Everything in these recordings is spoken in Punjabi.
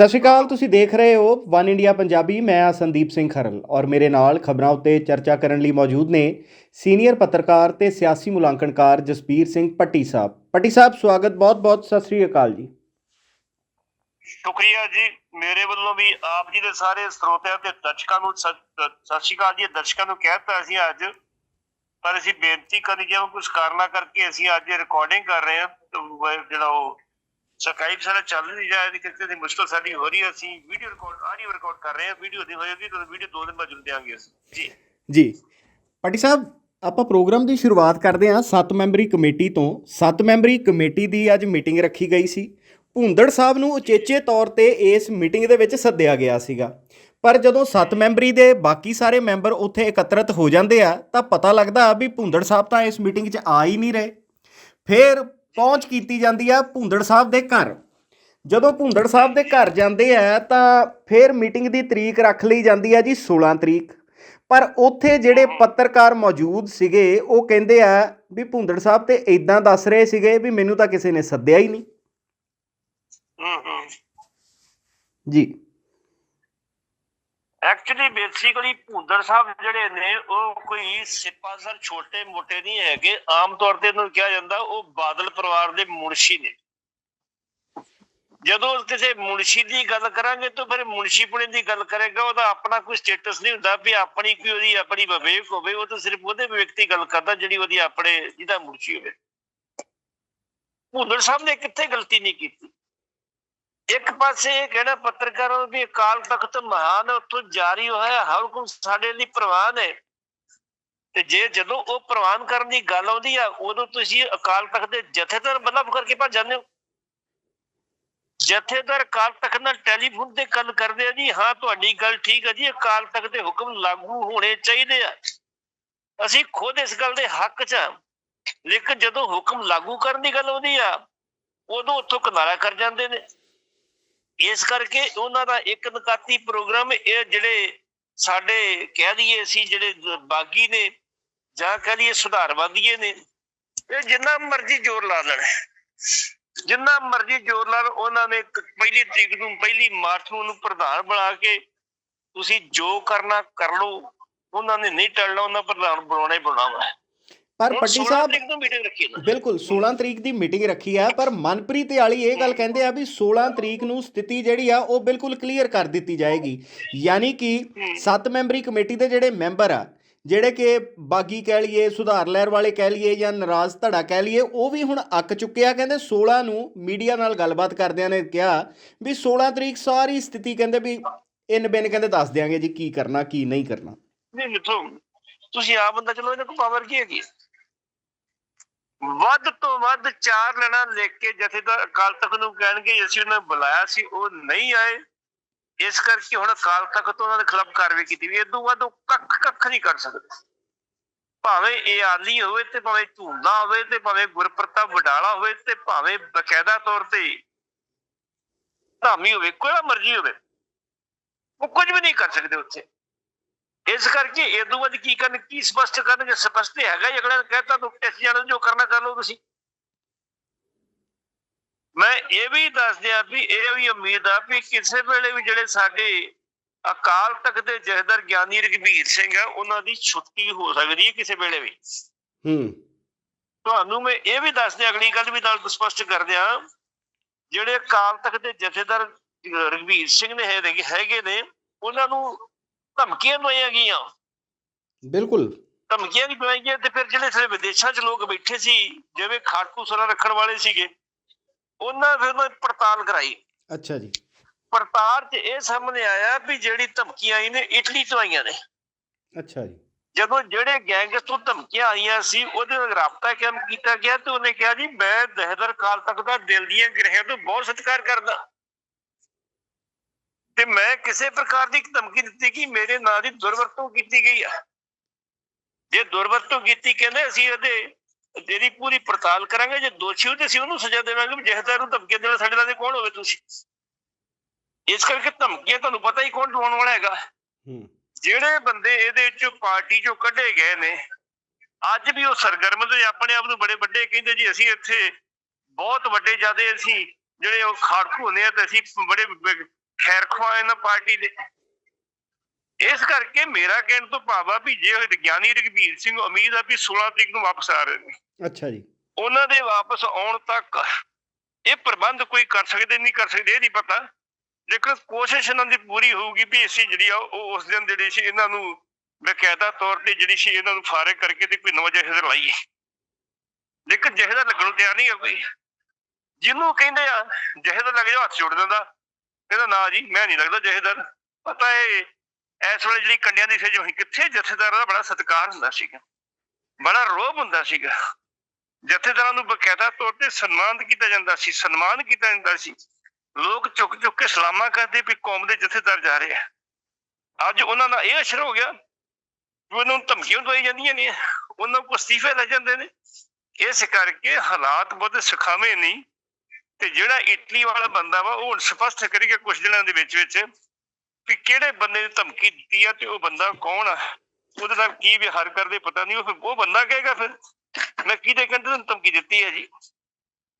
ਸਤਿ ਸ਼੍ਰੀ ਅਕਾਲ, ਤੁਸੀਂ ਦੇਖ ਰਹੇ ਹੋ ਵਨ ਇੰਡੀਆ ਪੰਜਾਬੀ, ਮੈਂ ਆ ਸੰਦੀਪ ਸਿੰਘ ਖਰਲ ਔਰ ਮੇਰੇ ਨਾਲ ਖਬਰਾਂ ਉੱਤੇ ਚਰਚਾ ਕਰਨ ਲਈ ਮੌਜੂਦ ਨੇ ਸੀਨੀਅਰ ਪੱਤਰਕਾਰ ਤੇ ਸਿਆਸੀ ਮੁਲਾਂਕਣਕਾਰ ਜਸਪੀਰ ਸਿੰਘ ਪੱਟੀ ਸਾਹਿਬ। ਪੱਟੀ ਸਾਹਿਬ, ਸਵਾਗਤ, ਬਹੁਤ-ਬਹੁਤ ਸਤਿ ਸ਼੍ਰੀ ਅਕਾਲ ਜੀ। ਸ਼ੁਕਰੀਆ ਜੀ, ਮੇਰੇ ਵੱਲੋਂ ਵੀ ਆਪ ਜੀ ਦੇ ਸਾਰੇ ਸਰੋਤਿਆਂ ਤੇ ਦਰਸ਼ਕਾਂ ਨੂੰ ਸਤਿ ਸ਼੍ਰੀ ਅਕਾਲ ਜੀ, ਦਰਸ਼ਕਾਂ ਨੂੰ ਕਹਿਤਾ ਅਸੀਂ ਅੱਜ, ਪਰ ਅਸੀਂ ਬੇਨਤੀ ਕਰੀ ਜਿਵੇਂ ਕੁਝ ਕਾਰਨਾ ਕਰਕੇ ਅਸੀਂ ਅੱਜ ਰਿਕਾਰਡਿੰਗ ਕਰ ਰਹੇ ਹਾਂ, ਤੇ ਉਹ ਜਿਹੜਾ ਉਹ ਸਕਾਈਪ ਚੱਲ ਨਹੀਂ ਰਿਹਾ, ਇਹਦੀ ਕਰਕੇ ਦੀ ਮੁਸ਼ਕਲ ਸਾਡੀ ਹੋ ਰਹੀ ਹੈ। ਅਸੀਂ ਵੀਡੀਓ ਰਿਕਾਰਡ ਆਡੀਓ ਰਿਕਾਰਡ ਕਰ ਰਹੇ ਹਾਂ। ਵੀਡੀਓ ਦੀ ਹੋ ਤਾਂ ਵੀਡੀਓ ਦੋ ਦਿਨ ਬਾਅਦ ਜੁੜ ਦਿਆਂਗੇ ਅਸੀਂ। ਜੀ। ਜੀ। ਪੱਟੀ ਸਾਹਿਬ, ਆਪਾਂ ਪ੍ਰੋਗਰਾਮ ਦੀ ਸ਼ੁਰੂਆਤ ਕਰਦੇ ਹਾਂ 7 ਮੈਂਬਰੀ ਕਮੇਟੀ ਤੋਂ। 7 ਮੈਂਬਰੀ ਕਮੇਟੀ ਦੀ ਅੱਜ ਮੀਟਿੰਗ ਰੱਖੀ ਗਈ ਸੀ। ਭੁੰਦੜ ਸਾਹਿਬ ਨੂੰ ਉਚੇਚੇ ਤੌਰ ਤੇ ਇਸ ਮੀਟਿੰਗ ਦੇ ਵਿੱਚ ਸੱਦਿਆ ਗਿਆ ਸੀਗਾ। ਪਰ ਜਦੋਂ 7 ਮੈਂਬਰੀ ਦੇ ਬਾਕੀ ਸਾਰੇ ਮੈਂਬਰ ਉੱਥੇ ਇਕੱਤਰਤ ਹੋ ਜਾਂਦੇ ਆ, ਤਾਂ ਪਤਾ ਲੱਗਦਾ ਵੀ ਭੁੰਦੜ ਸਾਹਿਬ ਤਾਂ ਇਸ ਮੀਟਿੰਗ 'ਚ ਆ ਹੀ ਨਹੀਂ ਰਹੇ। ਫਿਰ ਪਹੁੰਚ ਕੀਤੀ ਜਾਂਦੀ ਆ ਭੁੰਦੜ ਸਾਹਿਬ ਦੇ ਘਰ। ਜਦੋਂ ਭੁੰਦੜ ਸਾਹਿਬ ਦੇ ਘਰ ਜਾਂਦੇ ਆ ਤਾਂ ਫਿਰ ਮੀਟਿੰਗ ਦੀ ਤਰੀਕ ਰੱਖ ਲਈ ਜਾਂਦੀ ਆ ਜੀ 16 ਤਰੀਕ। ਪਰ ਉੱਥੇ ਜਿਹੜੇ ਪੱਤਰਕਾਰ ਮੌਜੂਦ ਸੀਗੇ ਉਹ ਕਹਿੰਦੇ ਆ ਵੀ ਭੁੰਦੜ ਸਾਹਿਬ ਤੇ ਇਦਾਂ ਦੱਸ ਰਹੇ ਸੀਗੇ ਵੀ ਮੈਨੂੰ ਤਾਂ ਕਿਸੇ ਨੇ ਸੱਦਿਆ ਹੀ ਨਹੀਂ। ਹੂੰ ਹੂੰ। ਜੀ। ਐਕਚੁਅਲੀ ਬੇਸਿਕਲੀ ਭੁੰਦੜ ਸਾਹਿਬ ਜਿਹੜੇ ਨੇ, ਉਹ ਕੋਈ ਸਿਪਾਸਰ ਛੋਟੇ ਮੋਟੇ ਨਹੀਂ ਹੈਗੇ। ਆਮ ਤੌਰ ਤੇ ਇਹਨਾਂ ਨੂੰ ਕਿਹਾ ਜਾਂਦਾ, ਉਹ ਬਾਦਲ ਪਰਿਵਾਰ ਦੇ ਮੁਨਸ਼ੀ ਨੇ। ਜਦੋਂ ਕਿਸੇ ਮੁਨਸ਼ੀ ਦੀ ਗੱਲ ਕਰਾਂਗੇ ਤਾਂ ਫਿਰ ਮੁਨਸ਼ੀਪੁਣੇ ਦੀ ਗੱਲ ਕਰੇਗਾ, ਉਹਦਾ ਆਪਣਾ ਕੋਈ ਸਟੇਟਸ ਨਹੀਂ ਹੁੰਦਾ ਵੀ ਆਪਣੀ ਕੋਈ ਉਹਦੀ ਆਪਣੀ ਵਿਵੇਕ ਹੋਵੇ, ਉਹ ਤਾਂ ਸਿਰਫ ਉਹਦੇ ਵਿਅਕਤੀ ਗੱਲ ਕਰਦਾ ਜਿਹੜੀ ਉਹਦੀ ਆਪਣੇ ਜਿਹਦਾ ਮੁਨਸ਼ੀ ਹੋਵੇ। ਭੁੰਦੜ ਸਾਹਿਬ ਨੇ ਕਿੱਥੇ ਗਲਤੀ ਨਹੀਂ ਕੀਤੀ। ਇੱਕ ਪਾਸੇ ਇਹ ਕਹਿਣਾ ਪੱਤਰਕਾਰਾਂ ਨੂੰ ਵੀ ਅਕਾਲ ਤਖਤ ਮਹਾਨ ਉੱਥੋਂ ਜਾਰੀ ਹੋਇਆ ਹਰ ਹੁਕਮ ਸਾਡੇ ਲਈ ਪ੍ਰਵਾਨ ਹੈ। ਤੇ ਜੇ ਜਦੋਂ ਉਹ ਪ੍ਰਵਾਨ ਕਰਨ ਦੀ ਗੱਲ ਆਉਂਦੀ ਆ, ਉਦੋਂ ਤੁਸੀਂ ਅਕਾਲ ਤਖਤ ਦੇ ਜਥੇਦਾਰ ਬਲਬ ਕਰਕੇ ਭੱਜ ਜਾਂਦੇ ਹੋ। ਜਥੇਦਾਰ ਅਕਾਲ ਤਖਤ ਨਾਲ ਟੈਲੀਫੋਨ ਤੇ ਗੱਲ ਕਰਦੇ ਆ ਜੀ, ਹਾਂ, ਤੁਹਾਡੀ ਗੱਲ ਠੀਕ ਆ ਜੀ, ਅਕਾਲ ਤਖਤ ਦੇ ਹੁਕਮ ਲਾਗੂ ਹੋਣੇ ਚਾਹੀਦੇ ਆ। ਅਸੀਂ ਖੁਦ ਇਸ ਗੱਲ ਦੇ ਹੱਕ 'ਚ ਆ। ਲੇਕਿਨ ਜਦੋਂ ਹੁਕਮ ਲਾਗੂ ਕਰਨ ਦੀ ਗੱਲ ਆਉਂਦੀ ਆ, ਉਦੋਂ ਉੱਥੋਂ ਕਿਨਾਰਾ ਕਰ ਜਾਂਦੇ ਨੇ। ਇਸ ਕਰਕੇ ਉਹਨਾਂ ਦਾ ਇੱਕ ਨਕਾਤੀ ਪ੍ਰੋਗਰਾਮ ਇਹ ਜਿਹੜੇ ਸਾਡੇ ਕਹਿ ਦਈਏ ਅਸੀਂ ਜਿਹੜੇ ਬਾਗੀ ਨੇ ਜਾਂ ਕਹਿ ਦਈਏ ਸੁਧਾਰਵਾਦੀਏ ਨੇ, ਇਹ ਜਿੰਨਾ ਮਰਜ਼ੀ ਜ਼ੋਰ ਲਾ ਲੈਣ। ਜਿੰਨਾ ਮਰਜ਼ੀ ਜ਼ੋਰ ਲਾ ਲੈਣ, ਉਹਨਾਂ ਨੇ ਪਹਿਲੀ ਤਰੀਕ ਨੂੰ, ਪਹਿਲੀ ਮਾਰਚ ਨੂੰ ਉਹਨੂੰ ਪ੍ਰਧਾਨ ਬਣਾ ਕੇ ਤੁਸੀਂ ਜੋ ਕਰਨਾ ਕਰ ਲਓ, ਉਹਨਾਂ ਨੇ ਨਹੀਂ ਟਲਣਾ, ਉਹਨਾਂ ਪ੍ਰਧਾਨ ਬਣਾਉਣਾ ਹੀ ਬਣਾਉਣਾ। ਹੈ ਪਰ ਪੱਟੀ 16 ਸਾਹਿਬ ਤਰੀਕ ਨੂੰ ਮੀਟਿੰਗ ਰੱਖੀ ਨਾ। ਬਿਲਕੁਲ 16 ਤਰੀਕ ਦੀ ਮੀਟਿੰਗ ਰੱਖੀ ਆ ਪਰ ਮਨਪ੍ਰੀਤ ਵਾਲੀ ਇਹ ਗੱਲ ਕਹਿੰਦੇ ਆ ਵੀ 16 ਤਰੀਕ ਨੂੰ ਸਥਿਤੀ ਜਿਹੜੀ ਆ ਉਹ ਬਿਲਕੁਲ ਕਲੀਅਰ ਕਰ ਦਿੱਤੀ ਜਾਏਗੀ। ਯਾਨੀ ਕਿ 7 ਮੈਂਬਰੀ ਕਮੇਟੀ ਦੇ ਜਿਹੜੇ ਮੈਂਬਰ ਆ ਜਿਹੜੇ ਕਿ ਬਾਗੀ ਕਹਿ ਲਈਏ ਸੁਧਾਰ ਲਹਿਰ ਵਾਲੇ ਕਹਿ ਲਈਏ ਜਾਂ ਨਾਰਾਜ਼ ਧੜਾ ਕਹਿ ਲਈਏ ਉਹ ਵੀ ਹੁਣ ਅੱਕ ਚੁੱਕੇ ਆ। ਕਹਿੰਦੇ 16 ਨੂੰ ਮੀਡੀਆ ਨਾਲ ਗੱਲਬਾਤ ਕਰਦਿਆਂ ਨੇ ਕਿਹਾ ਵੀ 16 ਤਰੀਕ ਸਾਰੀ ਸਥਿਤੀ ਕਹਿੰਦੇ ਵੀ ਇਨ ਬਿਨ ਕਹਿੰਦੇ ਦੱਸ ਦਿਆਂਗੇ ਜੀ ਕੀ ਕਰਨਾ ਕੀ ਨਹੀਂ ਕਰਨਾ। ਨਹੀਂ ਮਿੱਥੋਂ ਤੁਸੀਂ ਆਪ ਬੰਦਾ ਚਲੋ ਇਹਨਾਂ ਕੋਲ ਪਾਵਰ ਕੀ ਹੈਗੀ? ਹੈ? ਵੱਧ ਤੋਂ ਵੱਧ ਚਾਰ ਲੈਣਾ ਲਿਖ ਕੇ ਜਥੇਦਾਰ ਅਕਾਲ ਤਖਤ ਨੂੰ ਕਹਿਣਗੇ ਅਸੀਂ ਉਹਨਾਂ ਨੂੰ ਬੁਲਾਇਆ ਸੀ, ਉਹ ਨਹੀਂ ਆਏ। ਇਸ ਕਰਕੇ ਹੁਣ ਅਕਾਲ ਤਖਤ ਤੋਂ ਉਹਨਾਂ ਦੇ ਖਿਲਾਫ ਕਾਰਵਾਈ ਕੀਤੀ ਵੀ ਇਦੋਂ ਵੱਧ ਉਹ ਕੱਖ ਕੱਖ ਨਹੀਂ ਕਰ ਸਕਦੇ। ਭਾਵੇਂ ਇਹ ਆਲੀ ਹੋਵੇ ਤੇ ਭਾਵੇਂ ਝੂੰਦਾ ਹੋਵੇ ਤੇ ਭਾਵੇਂ ਗੁਰਪ੍ਰਤਾਪ ਵਡਾਲਾ ਹੋਵੇ ਤੇ ਭਾਵੇਂ ਬਕਾਇਦਾ ਤੌਰ ਤੇ ਧਾਮੀ ਹੋਵੇ, ਕੋਈ ਮਰਜ਼ੀ ਹੋਵੇ। ਉਹ ਕੁਝ ਵੀ ਨਹੀਂ ਕਰ ਸਕਦੇ ਉੱਥੇ। ਇਸ ਕਰਕੇ ਇਦੋਂ ਵੱਧ ਕੀ ਕਰਨ ਕੀ ਸਪਸ਼ਟ ਕਰਨਗੇ? ਸਪਸ਼ਟ ਹੈਗਾ ਹੀ ਅਗਲਾ ਨੇ ਕਹਿਤਾ ਤੂੰ ਇਸ ਜਾਣ ਜੋ ਕਰਨਾ ਕਰ ਲਓ ਤੁਸੀਂ। ਮੈਂ ਇਹ ਵੀ ਦੱਸ ਦਿਆਂ ਵੀ ਇਹ ਵੀ ਉਮੀਦ ਆ ਵੀ ਕਿਸੇ ਵੇਲੇ ਵੀ ਜਿਹੜੇ ਸਾਡੇ ਅਕਾਲ ਤਖਤ ਦੇ ਜਥੇਦਾਰ ਗਿਆਨੀ ਰਘਬੀਰ ਸਿੰਘ ਆ ਉਹਨਾਂ ਦੀ ਛੁੱਟੀ ਹੋ ਸਕਦੀ ਹੈ ਕਿਸੇ ਵੇਲੇ ਵੀ। ਹੂੰ। ਤੁਹਾਨੂੰ ਮੈਂ ਇਹ ਵੀ ਦੱਸ ਦਿਆਂ ਅਗਲੀ ਗੱਲ ਵੀ ਨਾਲ ਸਪਸ਼ਟ ਕਰ ਦਿਆਂ ਜਿਹੜੇ ਅਕਾਲ ਤਖਤ ਦੇ ਜਥੇਦਾਰ ਰਘਬੀਰ ਸਿੰਘ ਨੇ ਹੈਗੇ ਨੇ ਉਹਨਾਂ ਨੂੰ ਧਮਕੀਆਂ ਦਵਾਈਆਂ ਗਈਆਂ। ਬਿਲਕੁਲ। ਧਮਕੀਆਂ ਵੀ ਦਵਾਈਆਂ ਤੇ ਫਿਰ ਜਿਹੜੇ ਸਾਰੇ ਵਿਦੇਸ਼ਾਂ 'ਚ ਲੋਕ ਬੈਠੇ ਸੀ ਜਿਵੇਂ ਖਾਟੂ ਸਰਾ ਰੱਖਣ ਵਾਲੇ ਸੀਗੇ ਉਹਨਾਂ ਫਿਰ ਉਹਨਾਂ ਪੜਤਾਲ ਕਰਾਈ। ਅੱਛਾ ਜੀ। ਪੜਤਾਲ 'ਚ ਇਹ ਸਾਹਮਣੇ ਆਇਆ ਵੀ ਜਿਹੜੀ ਧਮਕੀਆਂ ਆਈ ਨੇ ਇਟਲੀ ਤੋਂ ਆਈਆਂ ਨੇ। ਅੱਛਾ ਜੀ। ਜਦੋਂ ਜਿਹੜੇ ਗੈਂਗਸ ਤੋਂ ਧਮਕੀਆਂ ਆਈਆਂ ਸੀ ਉਹਦੇ ਨਾਲ ਰਾਬਤਾ ਕਾਇਮ ਕੀਤਾ ਗਿਆ ਤੇ ਉਹਨੇ ਕਿਹਾ ਜੀ ਮੈਂ ਦਹਿਦਰ ਕਾਲ ਤੱਕ ਦਾ ਦਿਲ ਦੀਆਂ ਗ੍ਰਹਿਆਂ ਤੋਂ ਬਹੁਤ ਸਤਿਕਾਰ ਕਰਦਾ। ਤੇ ਮੈਂ ਕਿਸੇ ਪ੍ਰਕਾਰ ਦੀ ਧਮਕੀ ਦਿੱਤੀ ਕਿ ਮੇਰੇ ਨਾਂ ਦੀ ਦੁਰਵਰਤੋਂ ਕੀਤੀ ਗਈ ਆ। ਜੇ ਦੁਰਵਰਤੋਂ ਕੀਤੀ ਕਹਿੰਦੇ ਅਸੀਂ ਉਹਦੇ ਤੇਰੀ ਪੂਰੀ ਪੜਤਾਲ ਕਰਾਂਗੇ ਜੇ ਦੋਸ਼ੀ ਹੋ ਤੇ ਅਸੀਂ ਉਹਨੂੰ ਸਜ਼ਾ ਦੇਵਾਂਗੇ ਵੀ ਜਿਹਦਾ ਨੂੰ ਧਮਕੀਆਂ ਦੇਣਾ ਸਾਡੇ ਨਾਲ ਦੇ ਕੌਣ ਹੋਵੇ ਤੁਸੀਂ ਇਸ ਕਰਕੇ ਧਮਕੀਆਂ ਤੁਹਾਨੂੰ ਪਤਾ ਹੀ ਕੌਣ ਦਵਾਉਣ ਵਾਲਾ ਹੈਗਾ। ਜਿਹੜੇ ਬੰਦੇ ਇਹਦੇ ਚੋਂ ਪਾਰਟੀ ਚੋਂ ਕੱਢੇ ਗਏ ਨੇ ਅੱਜ ਵੀ ਉਹ ਸਰਗਰਮ ਤੇ ਆਪਣੇ ਆਪ ਨੂੰ ਬੜੇ ਵੱਡੇ ਕਹਿੰਦੇ ਜੀ ਅਸੀਂ ਇੱਥੇ ਬਹੁਤ ਵੱਡੇ ਜਿਆਦੇ ਅਸੀਂ ਜਿਹੜੇ ਉਹ ਖਾੜਕੂ ਹੁੰਦੇ ਆ ਤੇ ਅਸੀਂ ਬੜੇ ਖੈਰ ਖਵਾ ਇਹਨਾਂ ਪਾਰਟੀ ਦੇ। ਇਸ ਕਰਕੇ ਮੇਰਾ ਕਹਿਣ ਤੋਂ ਭਾਵ ਆ ਵੀ ਜੇ ਗਿਆਨੀ ਰਘਬੀਰ ਸਿੰਘ ਉਮੀਦ ਆ ਵੀ 16 ਤਰੀਕ ਨੂੰ ਵਾਪਸ ਆ ਰਹੇ ਨੇ ਅੱਛਾ ਜੀ। ਉਹਨਾਂ ਦੇ ਵਾਪਸ ਆਉਣ ਤੱਕ ਇਹ ਪ੍ਰਬੰਧ ਕੋਈ ਕਰ ਸਕਦੇ ਨਹੀਂ ਕਰ ਸਕਦੇ ਇਹ ਨਹੀਂ ਪਤਾ। ਲੇਕਿਨ ਕੋਸ਼ਿਸ਼ ਇਹਨਾਂ ਦੀ ਪੂਰੀ ਹੋਊਗੀ ਵੀ ਅਸੀਂ ਜਿਹੜੀ ਆ ਉਹ ਉਸ ਦਿਨ ਜਿਹੜੀ ਸੀ ਇਹਨਾਂ ਨੂੰ ਬਕਾਇਦਾ ਤੌਰ ਤੇ ਜਿਹੜੀ ਸੀ ਇਹਨਾਂ ਨੂੰ ਫਾਰਗ ਕਰਕੇ ਤੇ ਕੋਈ ਨਵਾਂ ਜਹੇਦਾਰ ਲਾਈਏ। ਲੇਕਿਨ ਜਹੇਦਾਰ ਲੱਗਣ ਨੂੰ ਤਿਆਰ ਨਹੀਂ ਹੈ ਕੋਈ। ਜਿਹਨੂੰ ਕਹਿੰਦੇ ਆ ਜਹੇਦਾਰ ਲੱਗ ਜਾ ਹੱਥ ਜੋੜ ਦਿੰਦਾ। ਕਹਿੰਦਾ ਨਾ ਜੀ ਮੈਂ ਨਹੀਂ ਲੱਗਦਾ ਜਥੇਦਾਰ ਪਤਾ ਏ ਇਸ ਵੇਲੇ ਜਿਹੜੀ ਕੰਡਿਆਂ ਦੀ ਸੇਜ ਹੋਈ, ਕਿੱਥੇ ਜਥੇਦਾਰ ਦਾ ਬੜਾ ਸਤਿਕਾਰ ਹੁੰਦਾ ਸੀਗਾ। ਬੜਾ ਰੋਬ ਹੁੰਦਾ ਸੀਗਾ। ਜਥੇਦਾਰਾਂ ਨੂੰ ਬਕਾਇਦਾ ਤੌਰ ਤੇ ਸਨਮਾਨਿਤ ਕੀਤਾ ਜਾਂਦਾ ਸੀ, ਸਨਮਾਨ ਕੀਤਾ ਜਾਂਦਾ ਸੀ। ਲੋਕ ਝੁਕ ਝੁਕ ਕੇ ਸਲਾਮਾ ਕਰਦੇ ਵੀ ਕੌਮ ਦੇ ਜਥੇਦਾਰ ਜਾ ਰਹੇ ਆ। ਅੱਜ ਉਹਨਾਂ ਦਾ ਇਹ ਅਸਰ ਹੋ ਗਿਆ ਵੀ ਉਹਨਾਂ ਨੂੰ ਧਮਕੀਆਂ ਦਵਾਈ ਜਾਂਦੀਆਂ ਨੇ। ਉਹਨਾਂ ਨੂੰ ਅਸਤੀਫੇ ਲੈ ਜਾਂਦੇ ਨੇ। ਇਸ ਕਰਕੇ ਹਾਲਾਤ ਬਹੁਤ ਸੁਖਾਵੇਂ ਨਹੀਂ ਤੇ ਜਿਹੜਾ ਇਟਲੀ ਵਾਲਾ ਬੰਦਾ ਵਾ, ਉਹ ਹੁਣ ਸਪਸ਼ਟ ਕਰੇਗਾ ਕੁਝ ਦਿਨਾਂ ਦੇ ਵਿੱਚ ਵਿੱਚ ਵੀ ਕਿਹੜੇ ਬੰਦੇ ਨੇ ਧਮਕੀ ਦਿੱਤੀ ਆ ਤੇ ਉਹ ਬੰਦਾ ਕੌਣ ਆ? ਉਹਦੇ ਨਾਲ ਕੀ ਵਿਹਾਰ ਕਰਦੇ ਪਤਾ ਨਹੀਂ, ਉਹ ਉਹ ਬੰਦਾ ਕਹੇਗਾ ਫਿਰ। ਮੈਂ ਕਿਹਦੇ ਕਹਿੰਦੇ ਧਮਕੀ ਦਿੱਤੀ ਹੈ ਜੀ?